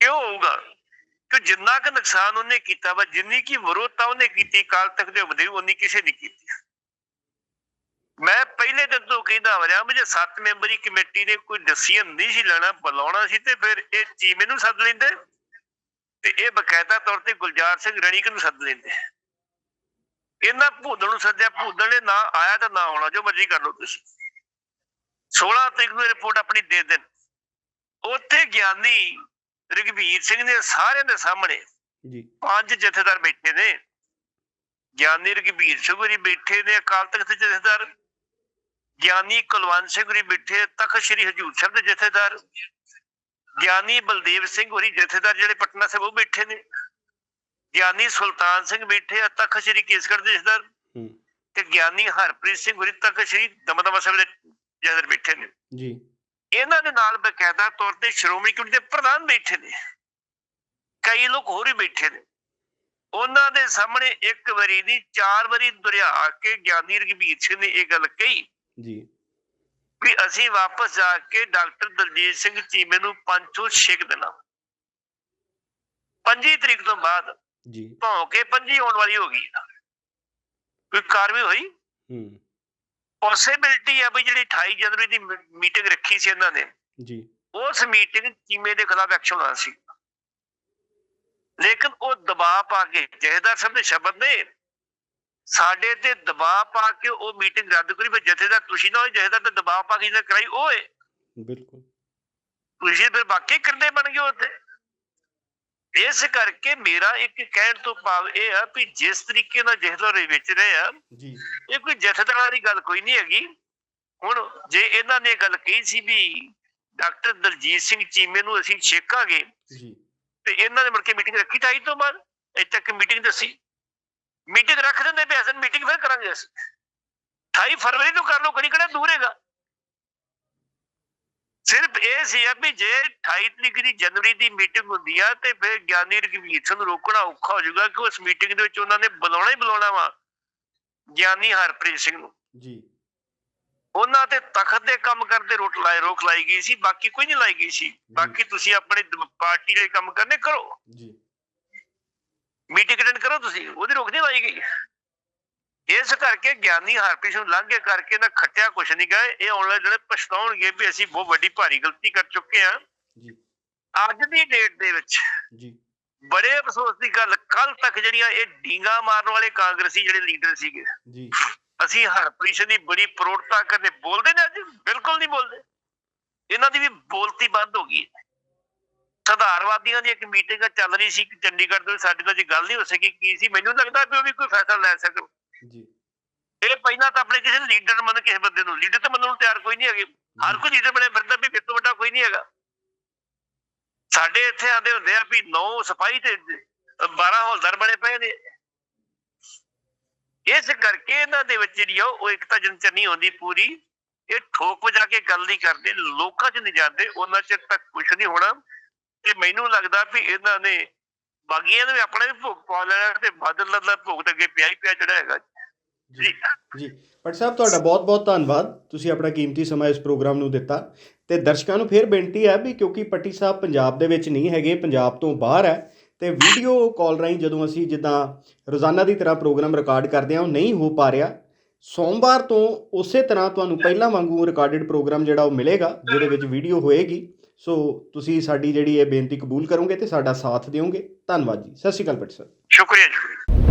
ਕਿਉਂ ਹੋਊਗਾ? ਕਿ ਜਿੰਨਾ ਕੁ ਨੁਕਸਾਨ ਉਹਨੇ ਕੀਤਾ ਵਾ ਜਿੰਨੀ ਕੀ ਵਿਰੋਧਤਾ ਉਹਨੇ ਕੀਤੀ ਕਾਲ ਤੱਕ ਦੇ ਉਮਦੇ ਉਨੀ ਕਿਸੇ ਨਹੀਂ ਕੀਤੀ। ਮੈਂ ਪਹਿਲੇ ਦਿਨ ਤੋਂ ਕਹਿੰਦਾ ਆ ਰਿਹਾ ਵੀ ਜੇ ਸੱਤ ਮੈਂਬਰੀ ਕਮੇਟੀ ਨੇ ਕੋਈ ਡਿਸੀਜਨ ਨਹੀਂ ਸੀ ਲੈਣਾ ਬੁਲਾਉਣਾ ਸੀ ਤੇ ਫਿਰ ਇਹ ਚੀਮੇ ਨੂੰ ਸੱਦ ਲੈਂਦੇ ਤੇ ਇਹ ਬਕਾਇਦਾ ਤੌਰ ਤੇ ਗੁਲਜ਼ਾਰ ਸਿੰਘ ਰਣੀਕ ਨੂੰ ਸੱਦ ਲੈਂਦੇ। ਇਹਨਾਂ ਭੂਦਣ ਨੂੰ ਸੱਦਿਆ ਭੂਦਣ ਨੇ ਨਾ ਆਇਆ ਤਾਂ ਨਾ ਆਉਣਾ ਜੋ ਮਰਜ਼ੀ ਕਰ ਲਓ ਤੁਸੀਂ। 16 ਤਰੀਕ ਨੂੰ ਰਿਪੋਰਟ ਆਪਣੀ ਦੇ ਦੇਣ। ਉੱਥੇ ਗਿਆਨੀ ਰਗਵੀਰ ਸਿੰਘ ਨੇ ਸਾਰਿਆਂ ਦੇ ਸਾਹਮਣੇ ਜੀ। ਪੰਜ ਜਥੇਦਾਰ ਬੈਠੇ ਨੇ। ਗਿਆਨੀ ਰਗਵੀਰ ਸਿੰਘ ਹੋਰੀ ਬੈਠੇ ਨੇ ਅਕਾਲ ਤਖਤ ਦੇ ਜਥੇਦਾਰ। ਗਿਆਨੀ ਕੁਲਵੰਤ ਸਿੰਘ ਹੋਰੀ ਬੈਠੇ ਤਖਤ ਸ੍ਰੀ ਹਜੂਰ ਸਾਹਿਬ ਦੇ ਜਥੇਦਾਰ। ਗਿਆਨੀ ਬਲਦੇਵ ਸਿੰਘ ਹੋਰੀ ਜਥੇਦਾਰ ਜਿਹੜੇ ਪਟਨਾ ਸਾਹਿਬ ਉਹ ਬੈਠੇ ਨੇ। ਗਿਆਨੀ ਸੁਲਤਾਨ ਸਿੰਘ ਬੈਠੇ ਆ ਤਖਤ ਸ੍ਰੀ ਕੇਸਗੜ੍ਹ ਦੇ ਜਥੇਦਾਰ। ਤੇ ਗਿਆਨੀ ਹਰਪ੍ਰੀਤ ਸਿੰਘ ਹੋਰੀ ਤਖਤ ਸ੍ਰੀ ਦਮਦਮਾ ਸਾਹਿਬ ਦੇ ਜਥੇਦਾਰ ਬੈਠੇ ਨੇ। ਜੀ। ਇਹਨਾਂ ਦੇ ਨਾਲ ਬਕਾਇਦਾ ਤੌਰ ਤੇ ਸ਼੍ਰੋਮਣੀ ਕਮੇਟੀ ਦੇ ਪ੍ਰਧਾਨ ਬੈਠੇ ਨੇ। ਕਈ ਲੋਕ ਹੋਰ ਵੀ ਬੈਠੇ ਨੇ। ਉਹਨਾਂ ਦੇ ਸਾਹਮਣੇ ਇੱਕ ਵਾਰੀ ਨਹੀਂ ਚਾਰ ਵਾਰੀ ਦੁਹਰਾ ਕੇ ਗਿਆਨੀ ਰਗਵੀਰ ਸਿੰਘ ਨੇ ਇਹ ਗੱਲ ਕਹੀ ਜੀ। ਵੀ ਅਸੀਂ ਵਾਪਸ ਜਾ ਕੇ ਡਾਕਟਰ ਦਲਜੀਤ ਸਿੰਘ ਚੀਮੇ ਨੂੰ ਪੰਚੋ ਛੇਕ ਦੇਣਾ। 25 ਤਰੀਕ ਤੋਂ ਬਾਅਦ ਜੀ। ਭੌਂ ਕੇ ਪੰਜੀ ਆਉਣ ਵਾਲੀ ਹੋ ਗਈ। ਕੋਈ ਕਾਰਵਾਈ ਹੋਈ? ਹੂੰ। ਪੋਸਿਬਿਲਿਟੀ ਆ ਵੀ ਜਿਹੜੀ 28 ਜਨਵਰੀ ਦੀ ਮੀਟਿੰਗ ਰੱਖੀ ਸੀ ਇਹਨਾਂ ਨੇ। ਜੀ। ਉਸ ਮੀਟਿੰਗ ਚੀਮੇ ਦੇ ਖਿਲਾਫ ਐਕਸ਼ਨ ਹੋਣਾ ਸੀ। ਲੇਕਿਨ ਉਹ ਦਬਾਅ ਪਾ ਕੇ ਜਹੇਦਾਰ ਸਾਹਿਬ ਦੇ ਸ਼ਬਦ ਨੇ ਸਾਡੇ ਤੇ ਦਬਾਅ ਪਾ ਕੇ ਉਹ ਮੀਟਿੰਗ ਰੱਦ ਕਰੀ ਫਿਰ ਜਥੇਦਾਰ ਤੁਸੀਂ ਨਾ ਜਥੇਦਾਰ ਤੇ ਦਬਾਅ ਪਾ ਕੇ ਜਿਹਨੇ ਕਰਾਈ ਉਹ ਬਿਲਕੁਲ। ਤੁਸੀਂ ਫਿਰ ਬਾਕੀ ਕਰਦੇ ਬਣ ਗਏ ਉੱਥੇ। ਇਸ ਕਰਕੇ ਮੇਰਾ ਇੱਕ ਕਹਿਣ ਤੋਂ ਭਾਵ ਇਹ ਆ ਵੀ ਜਿਸ ਤਰੀਕੇ ਨਾਲ ਜਥੇਦਾਰ ਵਿੱਚ ਰਹੇ ਆ ਜੀ। ਇਹ ਕੋਈ ਜਥੇਦਾਰਾਂ ਦੀ ਗੱਲ ਕੋਈ ਨਹੀਂ ਹੈਗੀ। ਹੁਣ ਜੇ ਇਹਨਾਂ ਨੇ ਗੱਲ ਕਹੀ ਸੀ ਵੀ ਡਾਕਟਰ ਦਲਜੀਤ ਸਿੰਘ ਚੀਮੇ ਨੂੰ ਅਸੀਂ ਛੇਕਾਂਗੇ ਜੀ। ਤੇ ਇਹਨਾਂ ਨੇ ਮੁੜ ਕੇ ਮੀਟਿੰਗ ਰੱਖੀ ਢਾਈ ਤੋਂ ਬਾਅਦ ਇੱਥੇ ਤੱਕ ਮੀਟਿੰਗ ਦੱਸੀ। ਮੀਟਿੰਗ ਰੱਖ ਦਿੰਦੇ ਵੀ ਅਸਲ ਮੀਟਿੰਗ ਫਿਰ ਕਰਾਂਗੇ ਅਸੀਂ। 28 ਫਰਵਰੀ ਨੂੰ ਕਰ ਲਓ ਕਣੀ ਕਿਹੜਾ ਦੂਰ ਹੈਗਾ। ਸਿਰਫ ਇਹ ਸੀ ਆ ਵੀ ਜੇ 28 ਤਰੀਕ ਦੀ ਜਨਵਰੀ ਦੀ ਮੀਟਿੰਗ ਹੁੰਦੀ ਆ ਤੇ ਫਿਰ ਗਿਆਨੀ ਰਘਵੀਰ ਸਿੰਘ ਰੋਕਣਾ ਔਖਾ ਹੋ ਜਾਊਗਾ ਕਿ ਉਸ ਮੀਟਿੰਗ ਦੇ ਵਿੱਚ ਉਹਨਾਂ ਨੇ ਬੁਲਾਉਣਾ ਹੀ ਬੁਲਾਉਣਾ ਵਾ ਗਿਆਨੀ ਹਰਪ੍ਰੀਤ ਸਿੰਘ ਨੂੰ। ਜੀ। ਉਹਨਾਂ ਤੇ ਤਖਤ ਦੇ ਕੰਮ ਕਰਦੇ ਰੋਕ ਲਾਏ ਰੋਕ ਲਾਈ ਗਈ ਸੀ ਬਾਕੀ ਕੋਈ ਨਹੀਂ ਲਾਈ ਗਈ ਸੀ। ਬਾਕੀ ਤੁਸੀਂ ਆਪਣੇ ਪਾਰਟੀ ਦੇ ਕੰਮ ਕਰਨੇ ਕਰੋ। ਜੀ। ਮੀਟਿੰਗ ਅਟੈਂਡ ਕਰੋ ਤੁਸੀਂ ਉਹਦੀ ਰੋਕ ਨਹੀਂ ਲਾਈ ਗਈ। ਇਸ ਕਰਕੇ ਗਿਆਨੀ ਹਰਪ੍ਰੀਤ ਨੂੰ ਲਾਂਘੇ ਕਰਕੇ ਨਾ ਖੱਟਿਆ ਕੁਛ ਨਹੀਂ ਗਏ ਇਹ ਆਉਣ ਵਾਲੇ ਜਿਹੜੇ ਪਛਤਾਉਣਗੇ ਵੀ ਅਸੀਂ ਬਹੁਤ ਵੱਡੀ ਭਾਰੀ ਗਲਤੀ ਕਰ ਚੁੱਕੇ ਹਾਂ। ਜੀ। ਅੱਜ ਦੀ ਡੇਟ ਦੇ ਵਿੱਚ ਜੀ। ਬੜੇ ਅਫਸੋਸ ਦੀ ਗੱਲ ਕੱਲ ਤੱਕ ਜਿਹੜੀਆਂ ਇਹ ਡੀਂਗਾ ਮਾਰਨ ਵਾਲੇ ਕਾਂਗਰਸੀ ਜਿਹੜੇ ਲੀਡਰ ਸੀਗੇ ਜੀ। ਅਸੀਂ ਹਰਪ੍ਰੀਤ ਦੀ ਬੜੀ ਪ੍ਰੋੜਤਾ ਕਰਨੇ ਬੋਲਦੇ ਨੇ ਅੱਜ? ਬਿਲਕੁਲ ਨਹੀਂ ਬੋਲਦੇ। ਇਹਨਾਂ ਦੀ ਵੀ ਬੋਲਤੀ ਬੰਦ ਹੋ ਗਈ ਸੁਧਾਰਵਾਦੀਆਂ ਦੀ ਇੱਕ ਮੀਟਿੰਗ ਚੱਲ ਰਹੀ ਸੀ ਚੰਡੀਗੜ੍ਹ ਦੇ ਸਾਡੇ ਨਾਲ ਜੀ ਗੱਲ ਨਹੀਂ ਹੋ ਸਕੀ ਕੀ ਸੀ? ਮੈਨੂੰ ਲੱਗਦਾ ਵੀ ਉਹ ਵੀ ਕੋਈ ਫੈਸਲਾ ਲੈ ਸਕਣ। ਜੀ। ਇਹ ਪਹਿਲਾਂ ਤਾਂ ਆਪਣੇ ਕਿਸੇ ਲੀਡਰ ਮੰਨ ਕਿਸੇ ਬੰਦੇ ਨੂੰ। ਲੀਡਰ ਤਾਂ ਮੰਨਣ ਨੂੰ ਤਿਆਰ ਕੋਈ ਨਹੀਂ ਹੈਗੇ। ਹਰ ਕੋਈ ਲੀਡਰ ਬਣੇ ਫਿਰਦਾ ਵੀ ਮੇਰੇ ਤੋਂ ਵੱਡਾ ਕੋਈ ਨਹੀਂ ਹੈਗਾ। ਸਾਡੇ ਇੱਥੇ ਆਂਦੇ ਹੁੰਦੇ ਆ ਵੀ 9 ਸਿਪਾਹੀ ਤੇ 12 ਹੌਲਦਾਰ ਬਣੇ ਪਏ ਨੇ। ਇਸ ਕਰਕੇ ਇਹਨਾਂ ਦੇ ਵਿੱਚ ਜਿਹੜੀ ਆ ਉਹ ਇੱਕ ਤਾਂ ਨਹੀਂ ਹੁੰਦੀ ਪੂਰੀ, ਇਹ ਠੋਕ ਵਜਾ ਕੇ ਗੱਲ ਨਹੀਂ ਕਰਦੇ, ਲੋਕਾਂ 'ਚ ਨਹੀਂ ਜਾਂਦੇ, ਉਹਨਾਂ ਚ ਤੱਕ ਕੁਝ ਨਹੀਂ ਹੋਣਾ। ਤੇ ਮੈਨੂੰ ਲੱਗਦਾ ਵੀ ਇਹਨਾਂ ਨੇ ਬਾਗੀਆਂ ਦੇ ਵੀ ਆਪਣੇ ਵੀ ਭੋਗ ਪਾ ਲੈਣਾ ਤੇ ਬਾਦਲ ਦਾ ਭੋਗ ਤੇ ਅੱਗੇ ਪਿਆ ਹੀ ਪਿਆ ਜਿਹੜਾ ਹੈਗਾ। ਜੀ। ਜੀ। ਭੱਟ ਸਾਹਿਬ ਤੁਹਾਡਾ ਬਹੁਤ-ਬਹੁਤ ਧੰਨਵਾਦ। ਤੁਸੀਂ ਆਪਣਾ ਕੀਮਤੀ ਸਮਾਂ ਇਸ ਪ੍ਰੋਗਰਾਮ ਨੂੰ ਦਿੱਤਾ। ਤੇ ਦਰਸ਼ਕਾਂ ਨੂੰ ਫੇਰ ਬੇਨਤੀ ਹੈ ਵੀ ਕਿਉਂਕਿ ਪੱਟੀ ਸਾਹਿਬ ਪੰਜਾਬ ਦੇ ਵਿੱਚ ਨਹੀਂ ਹੈਗੇ ਪੰਜਾਬ ਤੋਂ ਬਾਹਰ ਹੈ ਤੇ ਵੀਡੀਓ ਕਾਲ ਰਾਹੀਂ ਜਦੋਂ ਅਸੀਂ ਜਿੱਦਾਂ ਰੋਜ਼ਾਨਾ ਦੀ ਤਰ੍ਹਾਂ ਪ੍ਰੋਗਰਾਮ ਰਿਕਾਰਡ ਕਰਦੇ ਹਾਂ ਉਹ ਨਹੀਂ ਹੋ ਪਾ ਰਿਹਾ। ਸੋਮਵਾਰ ਤੋਂ ਉਸੇ ਤਰ੍ਹਾਂ ਤੁਹਾਨੂੰ ਪਹਿਲਾਂ ਵਾਂਗੂ ਰਿਕਾਰਡਡ ਪ੍ਰੋਗਰਾਮ ਜਿਹੜਾ ਉਹ ਮਿਲੇਗਾ ਜਿਹਦੇ ਵਿੱਚ ਵੀਡੀਓ ਹੋਏਗੀ। ਸੋ ਤੁਸੀਂ ਸਾਡੀ ਜਿਹੜੀ ਇਹ ਬੇਨਤੀ ਕਬੂਲ ਕਰੋਗੇ ਤੇ ਸਾਡਾ ਸਾਥ ਦਿਓਗੇ। ਧੰਨਵਾਦ ਜੀ। ਸਤਿ ਸ਼੍ਰੀ ਅਕਾਲ ਭੱਟ ਸਾਹਿਬ। ਸ਼ੁਕਰੀਆ ਜੀ।